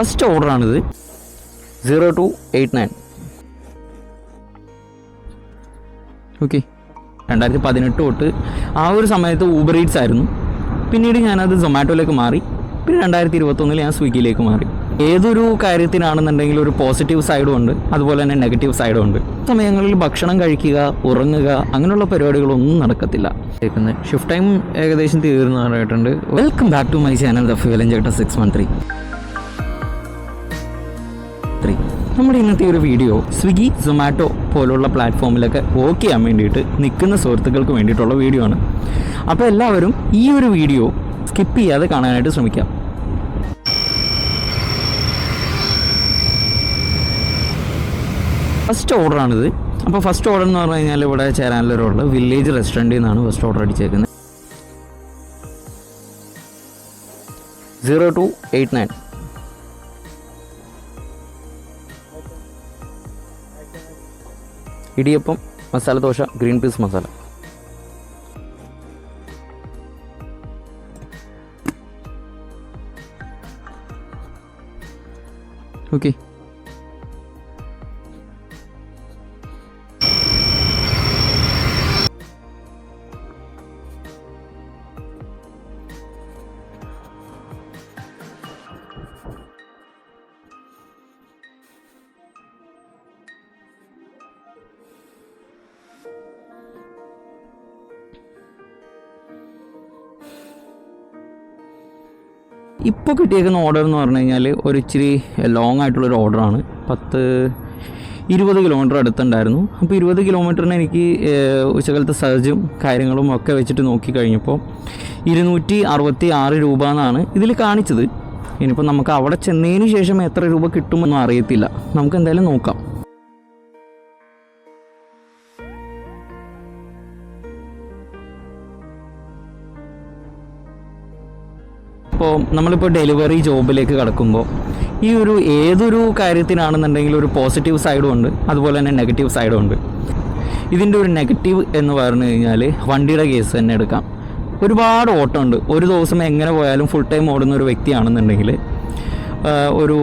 First ഓർഡറാണിത്. Zero two eight nine. Okay. രണ്ടായിരത്തി പതിനെട്ട് തൊട്ട് ആ ഒരു സമയത്ത് ഊബർ ഈറ്റ്സ് ആയിരുന്നു. പിന്നീട് ഞാനത് സൊമാറ്റോയിലേക്ക് മാറി. പിന്നെ രണ്ടായിരത്തി ഇരുപത്തൊന്നിൽ ഞാൻ സ്വിഗ്ഗിയിലേക്ക് മാറി. ഏതൊരു കാര്യത്തിനാണെന്നുണ്ടെങ്കിൽ ഒരു പോസിറ്റീവ് സൈഡും ഉണ്ട് അതുപോലെ തന്നെ നെഗറ്റീവ് സൈഡും ഉണ്ട്. സമയങ്ങളിൽ ഭക്ഷണം കഴിക്കുക ഉറങ്ങുക അങ്ങനെയുള്ള പരിപാടികളൊന്നും നടക്കത്തില്ല. ഷിഫ്റ്റ് ടൈം ഏകദേശം തീർന്നു പറഞ്ഞിട്ടുണ്ട് welcome back to my channel the Fuelan six one three three നമ്മുടെ ഇന്നത്തെ ഒരു വീഡിയോ സ്വിഗ്ഗി സൊമാറ്റോ പോലുള്ള പ്ലാറ്റ്ഫോമിലൊക്കെ വർക്ക് ചെയ്യാൻ വേണ്ടിയിട്ട് നിൽക്കുന്ന സുഹൃത്തുക്കൾക്ക് വേണ്ടിയിട്ടുള്ള വീഡിയോ ആണ്. അപ്പോൾ എല്ലാവരും ഈ ഒരു വീഡിയോ സ്കിപ്പ് ചെയ്യാതെ കാണാനായിട്ട് ശ്രമിക്കാം. ഫസ്റ്റ് ഓർഡറാണിത് അപ്പോൾ ഫസ്റ്റ് ഓർഡർ എന്ന് പറഞ്ഞു കഴിഞ്ഞാൽ ഇവിടെ ചേരാനുള്ള വില്ലേജ് റെസ്റ്റോറന്റിൽ നിന്നാണ് first order അടിച്ചേക്കുന്നത്. Zero two eight nine idiyappam masala dosa green peas masala. Okay. ഇപ്പോൾ കിട്ടിയേക്കുന്ന ഓർഡർ എന്ന് പറഞ്ഞു കഴിഞ്ഞാൽ ഒരു ഇച്ചിരി ലോങ് ആയിട്ടുള്ളൊരു ഓർഡറാണ് പത്ത് ഇരുപത് കിലോമീറ്റർ അടുത്തുണ്ടായിരുന്നു. അപ്പോൾ ഇരുപത് കിലോമീറ്ററിന് എനിക്ക് ഉച്ചകാലത്തെ സർജും കാര്യങ്ങളും ഒക്കെ വെച്ചിട്ട് നോക്കി കഴിഞ്ഞപ്പോൾ ഇരുന്നൂറ്റി അറുപത്തി ആറ് രൂപ എന്നാണ് ഇതിൽ കാണിച്ചത്. ഇനിയിപ്പോൾ നമുക്ക് അവിടെ ചെന്നതിന് ശേഷം എത്ര രൂപ കിട്ടുമെന്നും അറിയത്തില്ല. നമുക്ക് എന്തായാലും നോക്കാം. ഇപ്പോൾ നമ്മളിപ്പോൾ ഡെലിവറി ജോബിലേക്ക് കടക്കുമ്പോൾ ഈ ഒരു ഏതൊരു കാര്യത്തിനാണെന്നുണ്ടെങ്കിൽ ഒരു പോസിറ്റീവ് സൈഡും ഉണ്ട് അതുപോലെ തന്നെ നെഗറ്റീവ് സൈഡും ഉണ്ട്. ഇതിന്റെ ഒരു നെഗറ്റീവ് എന്ന് പറഞ്ഞു കഴിഞ്ഞാൽ വണ്ടിയുടെ കേസ് തന്നെ എടുക്കാം. ഒരുപാട് ഓട്ടമുണ്ട്. ഒരു ദിവസം എങ്ങനെ പോയാലും ഫുൾ ടൈം ഓടുന്ന ഒരു വ്യക്തിയാണെന്നുണ്ടെങ്കിൽ ഒരു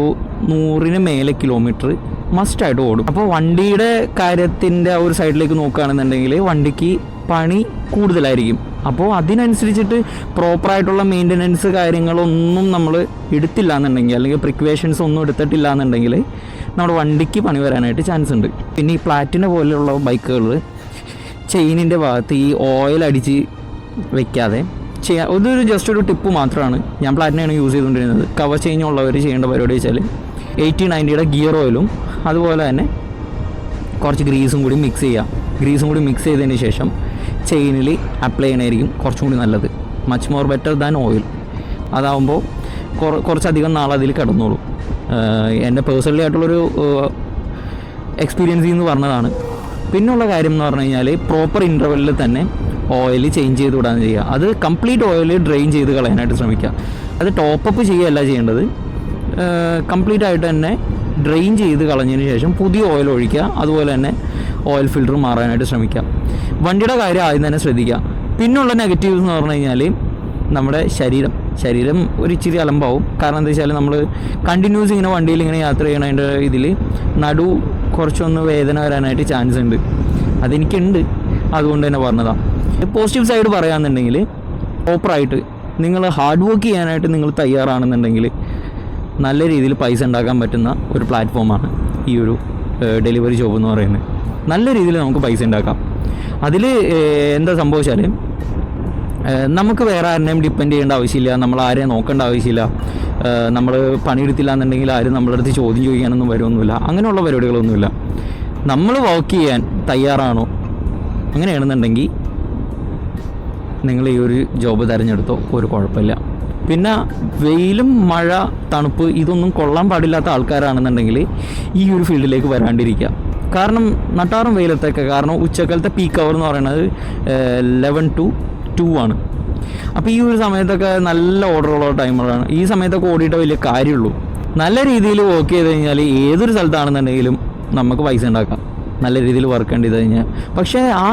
നൂറിന് മേലെ കിലോമീറ്റർ മസ്റ്റായിട്ട് ഓടും. അപ്പോൾ വണ്ടിയുടെ കാര്യത്തിന്റെ ആ ഒരു സൈഡിലേക്ക് നോക്കുകയാണെന്നുണ്ടെങ്കിൽ വണ്ടിക്ക് പണി കൂടുതലായിരിക്കും. അപ്പോൾ അതിനനുസരിച്ചിട്ട് പ്രോപ്പറായിട്ടുള്ള മെയിന്റനൻസ് കാര്യങ്ങളൊന്നും നമ്മൾ എടുത്തില്ല എന്നുണ്ടെങ്കിൽ അല്ലെങ്കിൽ പ്രിക്വേഷൻസ് ഒന്നും എടുത്തിട്ടില്ല എന്നുണ്ടെങ്കിൽ നമ്മുടെ വണ്ടിക്ക് പണി വരാനായിട്ട് ചാൻസ് ഉണ്ട്. പിന്നെ ഈ പ്ലാറ്റിന പോലെയുള്ള ബൈക്കുകൾ ചെയിനിന്റെ ഭാഗത്ത് ഈ ഓയിൽ അടിച്ച് വെക്കാതെ ചെയ്യാൻ ഇതൊരു ജസ്റ്റ് ഒരു ടിപ്പ് മാത്രമാണ്. ഞാൻ പ്ലാറ്റിനാണ് യൂസ് ചെയ്തുകൊണ്ടിരുന്നത്. കവർ ചെയ്യുന്നുള്ളവർ ചെയ്യേണ്ട പരിപാടി വെച്ചാൽ എയ്റ്റി നയന്റിയുടെ ഗിയർ ഓയിലും അതുപോലെ തന്നെ കുറച്ച് ഗ്രീസും കൂടി മിക്സ് ചെയ്യുക ഗ്രീസും കൂടി മിക്സ് ചെയ്തതിന് ശേഷം ചെയിനിൽ അപ്ലൈ ചെയ്യണമായിരിക്കും കുറച്ചും കൂടി നല്ലത് much more better than oil അതാവുമ്പോൾ കുറച്ചധികം നാൾ അതിൽ കിടന്നോളൂ. എന്റെ പേഴ്സണലി ആയിട്ടുള്ളൊരു എക്സ്പീരിയൻസ് എന്ന് പറഞ്ഞതാണ്. പിന്നുള്ള കാര്യം എന്ന് പറഞ്ഞു കഴിഞ്ഞാൽ പ്രോപ്പർ ഇന്റർവെല്ലിൽ തന്നെ ഓയിൽ ചേഞ്ച് ചെയ്ത് വിടാൻ ചെയ്യുക. അത് കംപ്ലീറ്റ് ഓയിൽ ഡ്രെയിൻ ചെയ്ത് കളയാനായിട്ട് ശ്രമിക്കുക. അത് ടോപ്പപ്പ് ചെയ്യുകയല്ല ചെയ്യേണ്ടത്. കംപ്ലീറ്റ് ആയിട്ട് തന്നെ ഡ്രെയിൻ ചെയ്ത് കളഞ്ഞതിന് ശേഷം പുതിയ ഓയിൽ ഒഴിക്കുക. അതുപോലെ തന്നെ ഓയിൽ ഫിൽറ്റർ മാറാനായിട്ട് ശ്രമിക്കാം. വണ്ടിയുടെ കാര്യം ആദ്യം തന്നെ ശ്രദ്ധിക്കാം. പിന്നുള്ള നെഗറ്റീവ്സ് എന്ന് പറഞ്ഞു കഴിഞ്ഞാൽ നമ്മുടെ ശരീരം. ശരീരം ഒരു ഇച്ചിരി അലമ്പാവും. കാരണം എന്താ വെച്ചാൽ നമ്മൾ കണ്ടിന്യൂസ് ഇങ്ങനെ വണ്ടിയിൽ ഇങ്ങനെ യാത്ര ചെയ്യണതിന്റെ ഇതിൽ നടു കുറച്ചൊന്ന് വേദന വരാനായിട്ട് ചാൻസ് ഉണ്ട്. അതെനിക്കുണ്ട്. അതുകൊണ്ട് തന്നെ പറഞ്ഞതാണ് പോസിറ്റീവ് സൈഡ് പറയാന്നുണ്ടെങ്കിൽ പ്രോപ്പറായിട്ട് നിങ്ങൾ ഹാർഡ് വർക്ക് ചെയ്യാനായിട്ട് നിങ്ങൾ തയ്യാറാണെന്നുണ്ടെങ്കിൽ നല്ല രീതിയിൽ പൈസ ഉണ്ടാക്കാൻ പറ്റുന്ന ഒരു പ്ലാറ്റ്ഫോമാണ് ഈ ഒരു ഡെലിവറി ജോബ് എന്ന് പറയുന്നത്. നല്ല രീതിയിൽ നമുക്ക് പൈസ ഉണ്ടാക്കാം. അതിൽ എന്താ സംഭവിച്ചാൽ നമുക്ക് വേറെ ആരെയും ഡിപ്പെൻഡ് ചെയ്യേണ്ട ആവശ്യമില്ല. നമ്മൾ ആരെയും നോക്കേണ്ട ആവശ്യമില്ല. നമ്മൾ പണിയെടുത്തില്ല എന്നുണ്ടെങ്കിൽ ആരും നമ്മളുടെ അടുത്ത് ചോദ്യം ചോദിക്കാനൊന്നും വരുമൊന്നുമില്ല അങ്ങനെയുള്ള പരിപാടികളൊന്നുമില്ല. നമ്മൾ വർക്ക് ചെയ്യാൻ തയ്യാറാണോ? അങ്ങനെയാണെന്നുണ്ടെങ്കിൽ നിങ്ങൾ ഈ ഒരു ജോബ് തിരഞ്ഞെടുത്തോ ഒരു കുഴപ്പമില്ല. പിന്നെ വെയിലും മഴ തണുപ്പ് ഇതൊന്നും കൊള്ളാൻ പാടില്ലാത്ത ആൾക്കാരാണെന്നുണ്ടെങ്കിൽ ഈ ഒരു ഫീൽഡിലേക്ക് വരാണ്ടിരിക്കുക. കാരണം നട്ടാറും വെയിലത്തൊക്കെ കാരണം ഉച്ചക്കാലത്തെ പീക്ക് അവർ എന്ന് പറയുന്നത് ലെവൻ ടു ടു ആണ്. അപ്പോൾ ഈ ഒരു സമയത്തൊക്കെ നല്ല ഓർഡറുള്ള ടൈമുകളാണ് ഈ സമയത്തൊക്കെ ഓടിയിട്ട് വലിയ കാര്യമുള്ളൂ. നല്ല രീതിയിൽ വർക്ക് ചെയ്ത് കഴിഞ്ഞാൽ ഏതൊരു സ്ഥലത്താണെന്നുണ്ടെങ്കിലും നമുക്ക് പൈസ ഉണ്ടാക്കാം. നല്ല രീതിയിൽ വർക്ക് ചെയ്ത് കഴിഞ്ഞാൽ. പക്ഷേ ആ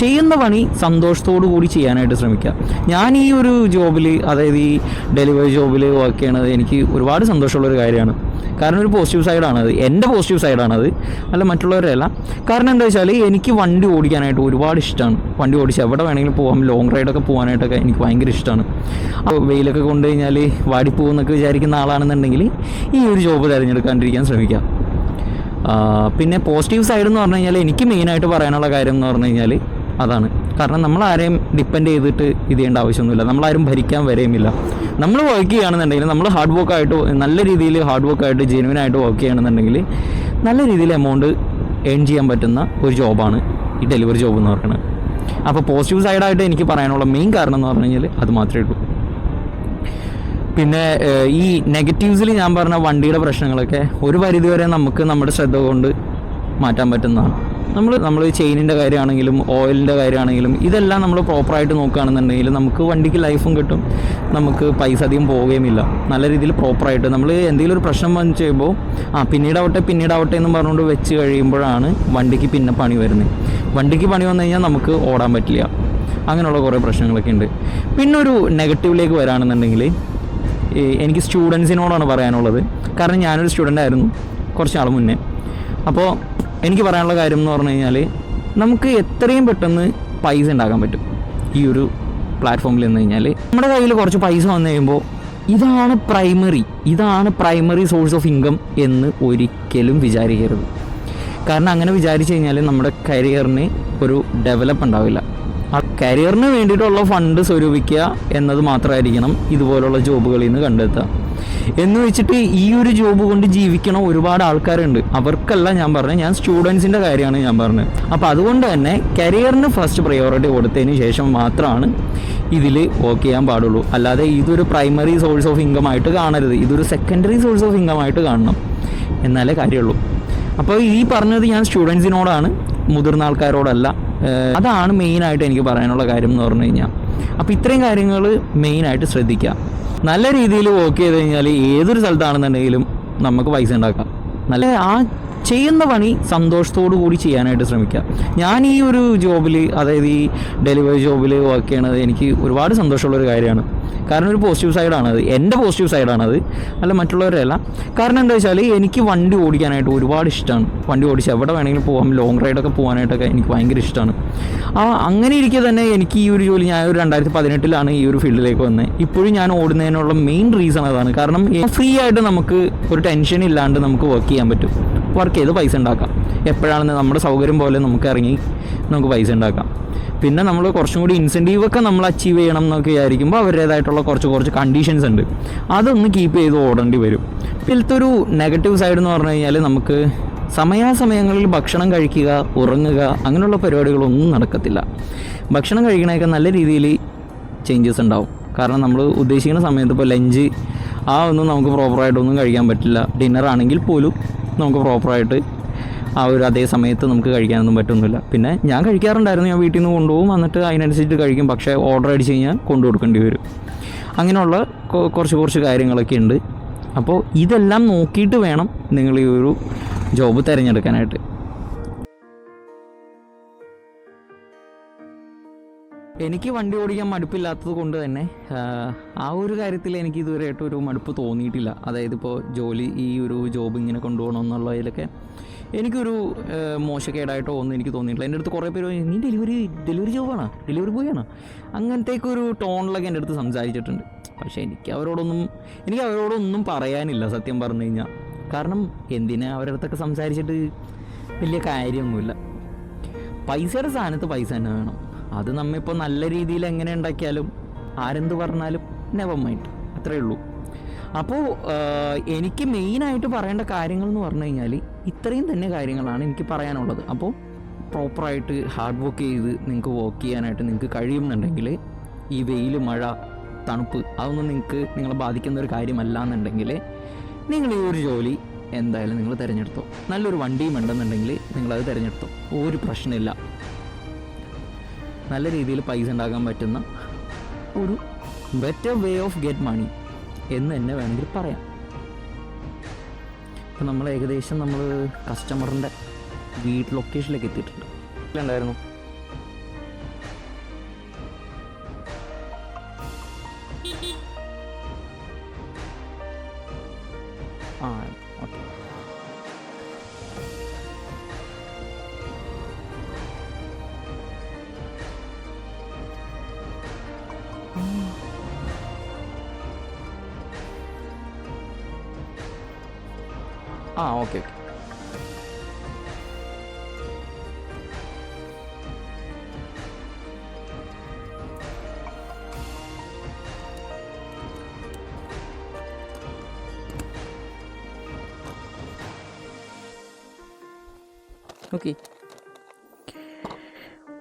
ചെയ്യുന്ന പണി സന്തോഷത്തോടു കൂടി ചെയ്യാനായിട്ട് ശ്രമിക്കുക ഞാൻ ഈ ഒരു ജോബിൽ അതായത് ഈ ഡെലിവറി ജോബിൽ വർക്ക് ചെയ്യണത് എനിക്ക് ഒരുപാട് സന്തോഷമുള്ളൊരു കാര്യമാണ്. കാരണം ഒരു പോസിറ്റീവ് സൈഡാണത് എന്റെ പോസിറ്റീവ് സൈഡാണത് അല്ല മറ്റുള്ളവരല്ല കാരണം എന്താ വെച്ചാൽ എനിക്ക് വണ്ടി ഓടിക്കാനായിട്ട് ഒരുപാട് ഇഷ്ടമാണ് വണ്ടി ഓടിച്ച് എവിടെ വേണമെങ്കിലും പോകാം ലോങ് റൈഡൊക്കെ പോകാനായിട്ടൊക്കെ എനിക്ക് ഭയങ്കര ഇഷ്ടമാണ് അപ്പോൾ വെയിലൊക്കെ കൊണ്ടു കഴിഞ്ഞാൽ വാടിപ്പോകുന്നൊക്കെ വിചാരിക്കുന്ന ആളാണെന്നുണ്ടെങ്കിൽ ഈ ഒരു ജോബ് തിരഞ്ഞെടുക്കാണ്ടിരിക്കാൻ ശ്രമിക്കാം. പിന്നെ പോസിറ്റീവ് സൈഡ് എന്ന് പറഞ്ഞു കഴിഞ്ഞാൽ എനിക്ക് മെയിനായിട്ട് പറയാനുള്ള കാര്യം എന്ന് പറഞ്ഞു കഴിഞ്ഞാൽ അതാണ്. കാരണം നമ്മൾ ആരെയും ഡിപ്പെൻഡ് ചെയ്തിട്ട് ഇത് ചെയ്യേണ്ട ആവശ്യമൊന്നുമില്ല. നമ്മളാരും ഭരിക്കാൻ വരെയുമില്ല. നമ്മൾ വർക്ക് ചെയ്യുകയാണെന്നുണ്ടെങ്കിൽ നമ്മൾ ഹാർഡ് വർക്കായിട്ട് നല്ല രീതിയിൽ ഹാർഡ് വർക്കായിട്ട് ജെനുവിനായിട്ട് വർക്ക് ചെയ്യുകയാണെന്നുണ്ടെങ്കിൽ നല്ല രീതിയിൽ എമൗണ്ട് ഏൺ ചെയ്യാൻ പറ്റുന്ന ഒരു ജോബാണ് ഈ ഡെലിവറി ജോബ് എന്ന് പറയുന്നത്. അപ്പോൾ പോസിറ്റീവ് സൈഡായിട്ട് എനിക്ക് പറയാനുള്ള മെയിൻ കാരണം എന്ന് പറഞ്ഞു കഴിഞ്ഞാൽ അത് മാത്രമേ ഉള്ളൂ. പിന്നെ ഈ നെഗറ്റീവ്സിൽ ഞാൻ പറഞ്ഞ വണ്ടിയുടെ പ്രശ്നങ്ങളൊക്കെ ഒരു പരിധിവരെ നമുക്ക് നമ്മുടെ ശ്രദ്ധ കൊണ്ട് മാറ്റാൻ പറ്റുന്നതാണ്. നമ്മൾ നമ്മൾ ചെയിനിന്റെ കാര്യമാണെങ്കിലും ഓയിലിന്റെ കാര്യമാണെങ്കിലും ഇതെല്ലാം നമ്മൾ പ്രോപ്പറായിട്ട് നോക്കുകയാണെന്നുണ്ടെങ്കിൽ നമുക്ക് വണ്ടിക്ക് ലൈഫും കിട്ടും. നമുക്ക് പൈസ അധികം പോവുകയുമില്ല. നല്ല രീതിയിൽ പ്രോപ്പറായിട്ട് നമ്മൾ എന്തെങ്കിലും ഒരു പ്രശ്നം വന്നു ചെയ്യുമ്പോൾ ആ പിന്നീടാവട്ടെ പിന്നീടാവട്ടെ എന്ന് പറഞ്ഞുകൊണ്ട് വെച്ച് കഴിയുമ്പോഴാണ് വണ്ടിക്ക് പിന്നെ പണി വരുന്നത് വണ്ടിക്ക് പണി വന്നു കഴിഞ്ഞാൽ നമുക്ക് ഓടാൻ പറ്റില്ല. അങ്ങനെയുള്ള കുറേ പ്രശ്നങ്ങളൊക്കെ ഉണ്ട്. പിന്നെ ഒരു നെഗറ്റീവിലേക്ക് വരാണെന്നുണ്ടെങ്കിൽ എനിക്ക് സ്റ്റുഡൻസിനോടാണ് പറയാനുള്ളത്. കാരണം ഞാനൊരു സ്റ്റുഡന്റ് ആയിരുന്നു കുറച്ച് നാൾ മുന്നേ. അപ്പോൾ എനിക്ക് പറയാനുള്ള കാര്യം എന്ന് പറഞ്ഞു കഴിഞ്ഞാൽ നമുക്ക് എത്രയും പെട്ടെന്ന് പൈസ ഉണ്ടാക്കാൻ പറ്റും. ഈ ഒരു പ്ലാറ്റ്ഫോമിൽ നിന്ന് കഴിഞ്ഞാൽ നമ്മുടെ കയ്യിൽ കുറച്ച് പൈസ വന്നു കഴിയുമ്പോൾ ഇതാണ് പ്രൈമറി ഇതാണ് പ്രൈമറി സോഴ്സ് ഓഫ് ഇൻകം എന്ന് ഒരിക്കലും വിചാരിക്കരുത്. കാരണം അങ്ങനെ വിചാരിച്ചു കഴിഞ്ഞാൽ നമ്മുടെ കരിയറിന് ഒരു ഡെവലപ്പ് ഉണ്ടാവില്ല. ആ കരിയറിന് വേണ്ടിയിട്ടുള്ള ഫണ്ട് സ്വരൂപിക്കുക എന്നത് മാത്രമായിരിക്കണം ഇതുപോലുള്ള ജോബുകളിൽ നിന്ന് കണ്ടെത്തുക. എന്ന് വെച്ചിട്ട് ഈ ഒരു ജോബ് കൊണ്ട് ജീവിക്കണ ഒരുപാട് ആൾക്കാരുണ്ട്. അവർക്കല്ല ഞാൻ പറഞ്ഞത്. ഞാൻ സ്റ്റുഡൻസിന്റെ കാര്യമാണ് ഞാൻ പറഞ്ഞത്. അപ്പോൾ അതുകൊണ്ട് തന്നെ കരിയറിന് ഫസ്റ്റ് പ്രയോറിറ്റി കൊടുത്തതിന് ശേഷം മാത്രമാണ് ഇതിൽ വർക്ക് ചെയ്യാൻ പാടുള്ളൂ. അല്ലാതെ ഇതൊരു പ്രൈമറി സോഴ്സ് ഓഫ് ഇൻകം ആയിട്ട് കാണരുത്. ഇതൊരു സെക്കൻഡറി സോഴ്സ് ഓഫ് ഇൻകം ആയിട്ട് കാണണം. എന്നാലേ കാര്യമുള്ളൂ. അപ്പോൾ ഈ പറഞ്ഞത് ഞാൻ സ്റ്റുഡൻസിനോടാണ് മുതിർന്ന ആൾക്കാരോടല്ല. അതാണ് മെയിനായിട്ട് എനിക്ക് പറയാനുള്ള കാര്യം എന്ന് പറഞ്ഞു കഴിഞ്ഞാൽ അപ്പോൾ ഇത്രയും കാര്യങ്ങൾ മെയിനായിട്ട് ശ്രദ്ധിക്കുക നല്ല രീതിയിൽ വോക്ക് ചെയ്ത് കഴിഞ്ഞാൽ ഏതൊരു സ്ഥലത്താണെന്നുണ്ടെങ്കിലും നമുക്ക് പൈസ ഉണ്ടാക്കാം. നല്ല ആ ചെയ്യുന്ന പണി സന്തോഷത്തോടു കൂടി ചെയ്യാനായിട്ട് ശ്രമിക്കുക. ഞാൻ ഈ ഒരു ജോബിൽ അതായത് ഈ ഡെലിവറി ജോബിൽ വർക്ക് ചെയ്യണത് എനിക്ക് ഒരുപാട് സന്തോഷമുള്ളൊരു കാര്യമാണ്. കാരണം ഒരു പോസിറ്റീവ് സൈഡാണത് എന്റെ പോസിറ്റീവ് സൈഡാണത് അല്ല മറ്റുള്ളവരല്ല. കാരണം എന്താ വെച്ചാൽ എനിക്ക് വണ്ടി ഓടിക്കാനായിട്ട് ഒരുപാട് ഇഷ്ടമാണ് വണ്ടി ഓടിച്ച് എവിടെ വേണമെങ്കിലും പോകാം ലോങ് റൈഡൊക്കെ പോകാനായിട്ടൊക്കെ എനിക്ക് ഭയങ്കര ഇഷ്ടമാണ് ആ അങ്ങനെ ഇരിക്കെ തന്നെ എനിക്ക് ഈ ഒരു ജോലി ഞാൻ ഒരു രണ്ടായിരത്തി പതിനെട്ടിലാണ് ഈ ഒരു ഫീൽഡിലേക്ക് വന്നത് ഇപ്പോഴും ഞാൻ ഓടുന്നതിനുള്ള മെയിൻ റീസൺ അതാണ്. കാരണം ഫ്രീ ആയിട്ട് നമുക്ക് ഒരു ടെൻഷൻ ഇല്ലാണ്ട് നമുക്ക് വർക്ക് ചെയ്യാൻ പറ്റും. വർക്ക് ചെയ്ത് പൈസ ഉണ്ടാക്കാം. എപ്പോഴാണെന്ന് നമ്മുടെ സൗകര്യം പോലെ നമുക്ക് ഇറങ്ങി നമുക്ക് പൈസ ഉണ്ടാക്കാം. പിന്നെ നമ്മൾ കുറച്ചും കൂടി ഇൻസെന്റീവ് ഒക്കെ നമ്മൾ അച്ചീവ് ചെയ്യണം എന്നൊക്കെ വിചാരിക്കുമ്പോൾ അവരുടേതായിട്ടുള്ള കുറച്ച് കുറച്ച് കണ്ടീഷൻസ് ഉണ്ട്. അതൊന്ന് കീപ്പ് ചെയ്ത് ഓടേണ്ടി വരും. ഇതിലത്തെ ഒരു നെഗറ്റീവ് സൈഡ് എന്ന് പറഞ്ഞു കഴിഞ്ഞാൽ നമുക്ക് സമയാസമയങ്ങളിൽ ഭക്ഷണം കഴിക്കുക ഉറങ്ങുക അങ്ങനെയുള്ള പരിപാടികളൊന്നും നടക്കത്തില്ല. ഭക്ഷണം കഴിക്കണേക്കെ നല്ല രീതിയിൽ ചേഞ്ചസ് ഉണ്ടാവും. കാരണം നമ്മൾ ഉദ്ദേശിക്കുന്ന സമയത്ത് ഇപ്പോൾ ലഞ്ച് ആ ഒന്നും നമുക്ക് പ്രോപ്പറായിട്ടൊന്നും കഴിക്കാൻ പറ്റില്ല. ഡിന്നർ ആണെങ്കിൽ പോലും നമുക്ക് പ്രോപ്പറായിട്ട് ആ ഒരു അതേ സമയത്ത് നമുക്ക് കഴിക്കാനൊന്നും പറ്റൊന്നുമില്ല. പിന്നെ ഞാൻ കഴിക്കാറുണ്ടായിരുന്നു. ഞാൻ വീട്ടിൽ നിന്ന് കൊണ്ടുപോകും. എന്നിട്ട് അതിനനുസരിച്ചിട്ട് കഴിക്കും. പക്ഷേ ഓർഡർ അടിച്ച് കഴിഞ്ഞാൽ കൊണ്ടു കൊടുക്കേണ്ടി വരും. അങ്ങനെയുള്ള കുറച്ച് കുറച്ച് കാര്യങ്ങളൊക്കെ ഉണ്ട്. അപ്പോൾ ഇതെല്ലാം നോക്കിയിട്ട് വേണം നിങ്ങൾ ഈ ഒരു ജോബ് തിരഞ്ഞെടുക്കാനായിട്ട്. എനിക്ക് വണ്ടി ഓടിക്കാൻ മടുപ്പില്ലാത്തത് കൊണ്ട് തന്നെ ആ ഒരു കാര്യത്തിൽ എനിക്ക് ഇതുവരെയായിട്ട് ഒരു മടുപ്പ് തോന്നിയിട്ടില്ല. അതായത് ഇപ്പോൾ ജോലി ഈ ഒരു ജോബ് ഇങ്ങനെ കൊണ്ടുപോകണം എന്നുള്ളതിലൊക്കെ എനിക്കൊരു മോശക്കേടായിട്ടോ ഒന്നും എനിക്ക് തോന്നിയിട്ടില്ല. എന്റെ അടുത്ത് കുറേ പേര് നീ ഡെലിവറി ഡെലിവറി ജോബാണോ ഡെലിവറി ബോയ് ആണോ? അങ്ങനത്തേക്ക് ഒരു ടോണിലൊക്കെ എന്റെ അടുത്ത് സംസാരിച്ചിട്ടുണ്ട്. പക്ഷേ എനിക്ക് അവരോടൊന്നും എനിക്ക് അവരോടൊന്നും പറയാനില്ല സത്യം പറഞ്ഞു കഴിഞ്ഞാൽ കാരണം എന്തിനാ അവരുടെ അടുത്തൊക്കെ സംസാരിച്ചിട്ട് വലിയ കാര്യമൊന്നുമില്ല. പൈസയുടെ സാധനത്ത് പൈസ തന്നെ വേണം. അത് നമ്മിപ്പോൾ നല്ല രീതിയിൽ എങ്ങനെ ഉണ്ടാക്കിയാലും ആരെന്ത് പറഞ്ഞാലും നെവർ മൈൻഡ് അത്രേ ഉള്ളൂ. അപ്പോൾ എനിക്ക് മെയിനായിട്ട് പറയേണ്ട കാര്യങ്ങൾ എന്ന് പറഞ്ഞു കഴിഞ്ഞാൽ ഇത്രയും തന്നെ കാര്യങ്ങളാണ് എനിക്ക് പറയാനുള്ളത്. അപ്പോൾ പ്രോപ്പറായിട്ട് ഹാർഡ് വർക്ക് ചെയ്ത് നിങ്ങൾക്ക് വർക്ക് ചെയ്യാനായിട്ട് നിങ്ങൾക്ക് കഴിയുന്നുണ്ടെങ്കിൽ ഈ വെയിൽ മഴ തണുപ്പ് അതൊന്നും നിങ്ങൾക്ക് നിങ്ങളെ ബാധിക്കുന്ന ഒരു കാര്യമല്ല എന്നുണ്ടെങ്കിൽ നിങ്ങൾ ഈ ഒരു ജോലി എന്തായാലും നിങ്ങൾ തിരഞ്ഞെടുത്തോ. നല്ലൊരു വണ്ടിയും ഉണ്ടെന്നുണ്ടെങ്കിൽ നിങ്ങളത് തിരഞ്ഞെടുത്തോ. ഒരു പ്രശ്നമില്ല. നല്ല രീതിയിൽ പൈസ ഉണ്ടാക്കാൻ പറ്റുന്ന ഒരു better way of get money എന്ന് തന്നെ വേണമെങ്കിൽ പറയാം. ഇപ്പം നമ്മൾ ഏകദേശം നമ്മൾ കസ്റ്റമറിന്റെ വീട്ട് ലൊക്കേഷനിലേക്ക് എത്തിയിട്ടുണ്ട്. ഉണ്ടായിരുന്നു ആ ഓക്കെ ഓക്കെ. ഓക്കെ.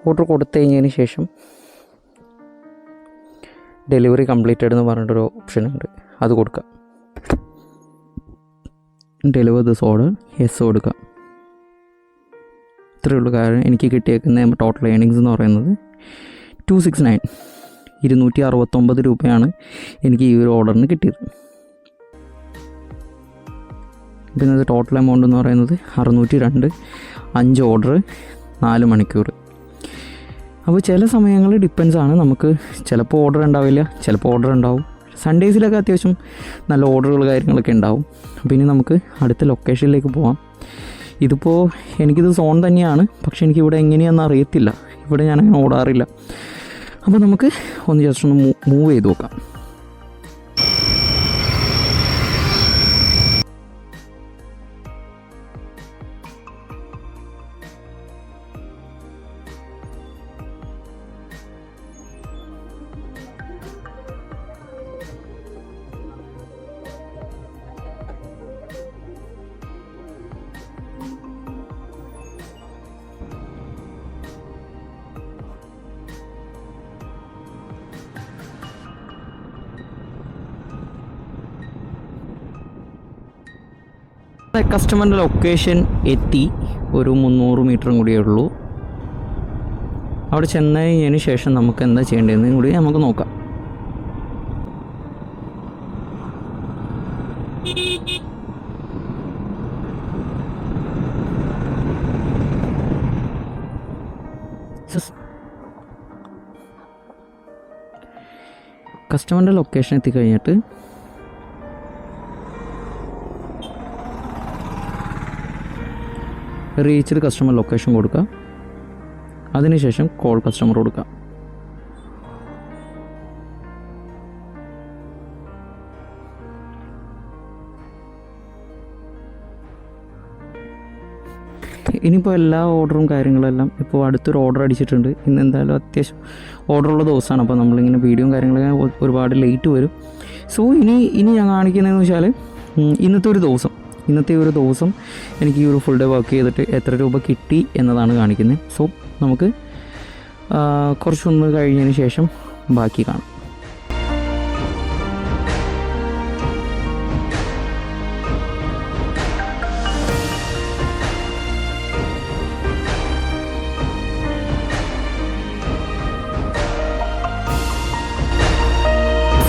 ഓർഡർ കൊടുത്തു കഴിഞ്ഞതിന് ശേഷം ഡെലിവറി കംപ്ലീറ്റഡ് എന്ന് പറഞ്ഞിട്ടൊരു ഓപ്ഷൻ ഉണ്ട് അത് കൊടുക്കാം. ഡെലിവർ ദിസ് ഓർഡർ എസ് കൊടുക്കാം. ഇത്രയേ ഉള്ളൂ കാരണം എനിക്ക് കിട്ടിയേക്കുന്ന ടോട്ടൽ ഏണിങ്സ് എന്ന് പറയുന്നത് ടു സിക്സ് നയൻ. ഇരുന്നൂറ്റി അറുപത്തൊമ്പത് രൂപയാണ് എനിക്ക് ഈ ഒരു ഓർഡറിന് കിട്ടിയത്. പിന്നെ ടോട്ടൽ എമൗണ്ട് എന്ന് പറയുന്നത് അറുന്നൂറ്റി രണ്ട് അഞ്ച് ഓർഡർ നാല് മണിക്കൂർ അപ്പോൾ ചില സമയങ്ങളിൽ ഡിപ്പെൻസ് ആണ് നമുക്ക് ചിലപ്പോൾ ഓർഡർ ഉണ്ടാവില്ല ചിലപ്പോൾ ഓർഡർ ഉണ്ടാവും. സൺഡേസിലൊക്കെ അത്യാവശ്യം നല്ല ഓർഡറുകൾ കാര്യങ്ങളൊക്കെ ഉണ്ടാവും. അപ്പോൾ ഇനി നമുക്ക് അടുത്ത ലൊക്കേഷനിലേക്ക് പോവാം. ഇതിപ്പോൾ എനിക്കിത് സോൺ തന്നെയാണ് പക്ഷേ എനിക്ക് ഇവിടെ എങ്ങനെയാണെന്ന് അറിയത്തില്ല. ഇവിടെ ഞാനങ്ങനെ ഓടാറില്ല. അപ്പോൾ നമുക്ക് ഒന്ന് ജസ്റ്റ് ഒന്ന് മൂവ് ചെയ്ത് നോക്കാം. കസ്റ്റമറിന്റെ ലൊക്കേഷൻ എത്തി ഒരു മുന്നൂറ് മീറ്ററും കൂടിയേ ഉള്ളൂ. അവിടെ ചെന്നതിന് ശേഷം നമുക്ക് എന്താ ചെയ്യേണ്ടതെന്നും കൂടി നമുക്ക് നോക്കാം. കസ്റ്റമറിന്റെ ലൊക്കേഷൻ എത്തിക്കഴിഞ്ഞിട്ട് റീച്ച്ഡ് കസ്റ്റമർ ലൊക്കേഷൻ കൊടുക്കുക അതിനുശേഷം കോൾ കസ്റ്റമർ കൊടുക്കുക ഇനിയിപ്പോൾ എല്ലാ ഓർഡറും കാര്യങ്ങളെല്ലാം ഇപ്പോൾ അടുത്തൊരു ഓർഡർ അടിച്ചിട്ടുണ്ട്. ഇന്ന് എന്തായാലും അത്യാവശ്യം ഓർഡറുള്ള ദിവസമാണ് അപ്പോൾ നമ്മളിങ്ങനെ വീഡിയോയും കാര്യങ്ങളൊക്കെ ഒരുപാട് ലേറ്റ് വരും. സോ ഇനി ഇനി ഞാൻ കാണിക്കുന്നതെന്ന് വെച്ചാൽ ഇന്നത്തെ ഒരു ദിവസം. ഇന്നത്തെ ഒരു ദിവസം എനിക്ക് ഈ ഒരു ഫുൾ ഡേ വർക്ക് ചെയ്തിട്ട് എത്ര രൂപ കിട്ടി എന്നതാണ് കാണിക്കുന്നത്. സോ നമുക്ക് കുറച്ചൊന്ന് കഴിഞ്ഞതിന് ശേഷം ബാക്കി കാണാം.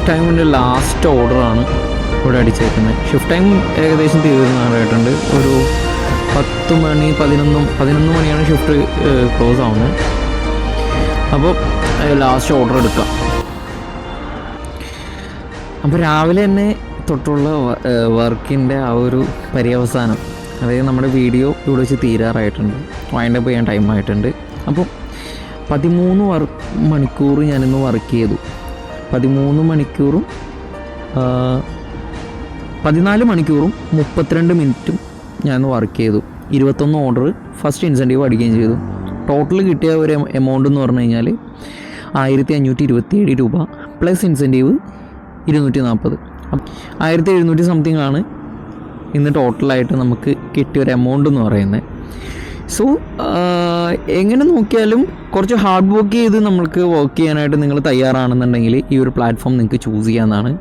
ടൈമിന്റെ ലാസ്റ്റ് ഓർഡറാണ് ഇവിടെ അടിച്ചേക്കുന്നത്. ഷിഫ്റ്റ് ടൈം ഏകദേശം തീർന്നാറായിട്ടുണ്ട് ഒരു പത്ത് മണി പതിനൊന്നും പതിനൊന്ന് മണിയാണ് ഷിഫ്റ്റ് ക്ലോസ് ആവുന്നത്. അപ്പോൾ ലാസ്റ്റ് ഓർഡർ എടുക്കാം. അപ്പോൾ രാവിലെ തന്നെ തൊട്ടുള്ള വർക്കിന്റെ ആ ഒരു പര്യവസാനം അതായത് നമ്മുടെ വീഡിയോ ഇവിടെ വെച്ച് തീരാറായിട്ടുണ്ട്. വൈൻഡപ്പ് ചെയ്യാൻ ടൈം ആയിട്ടുണ്ട്. അപ്പോൾ പതിമൂന്ന് വർ മണിക്കൂർ ഞാനിന്ന് വർക്ക് ചെയ്തു. പതിമൂന്ന് മണിക്കൂറും പതിനാല് മണിക്കൂറും മുപ്പത്തിരണ്ട് മിനിറ്റും ഞാൻ വർക്ക് ചെയ്തു. ഇരുപത്തൊന്ന് ഓർഡർ ഫസ്റ്റ് ഇൻസെന്റീവ് അടിക്കുകയും ചെയ്തു. ടോട്ടൽ കിട്ടിയ ഒരു എമൗണ്ട് എന്ന് പറഞ്ഞു കഴിഞ്ഞാൽ ആയിരത്തി അഞ്ഞൂറ്റി ഇരുപത്തി ഏഴ് രൂപ പ്ലസ് ഇൻസെന്റീവ് ഇരുന്നൂറ്റി നാൽപ്പത് ആയിരത്തി എഴുന്നൂറ്റി സംതിങ് ആണ് ഇന്ന് ടോട്ടലായിട്ട് നമുക്ക് കിട്ടിയ ഒരു എമൗണ്ട് എന്ന് പറയുന്നത്. സോ എങ്ങനെ നോക്കിയാലും കുറച്ച് ഹാർഡ് വർക്ക് ചെയ്ത് നമ്മൾക്ക് വർക്ക് ചെയ്യാനായിട്ട് നിങ്ങൾ തയ്യാറാണെന്നുണ്ടെങ്കിൽ ഈ ഒരു പ്ലാറ്റ്ഫോം നിങ്ങൾക്ക് ചൂസ് ചെയ്യാമെന്നാണ്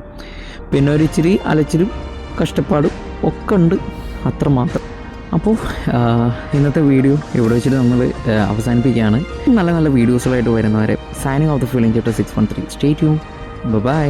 പിന്നെ ഒരു ഇച്ചിരി അലച്ചിലും കഷ്ടപ്പാടും ഒക്കെ ഉണ്ട് അത്രമാത്രം. അപ്പോൾ ഇന്നത്തെ വീഡിയോ ഇവിടെ വെച്ചിട്ട് നമ്മൾ അവസാനിപ്പിക്കുകയാണ്. നല്ല നല്ല വീഡിയോസുകളായിട്ട് വരുന്നവരെ signing off the feeling chater six one three stay tune bye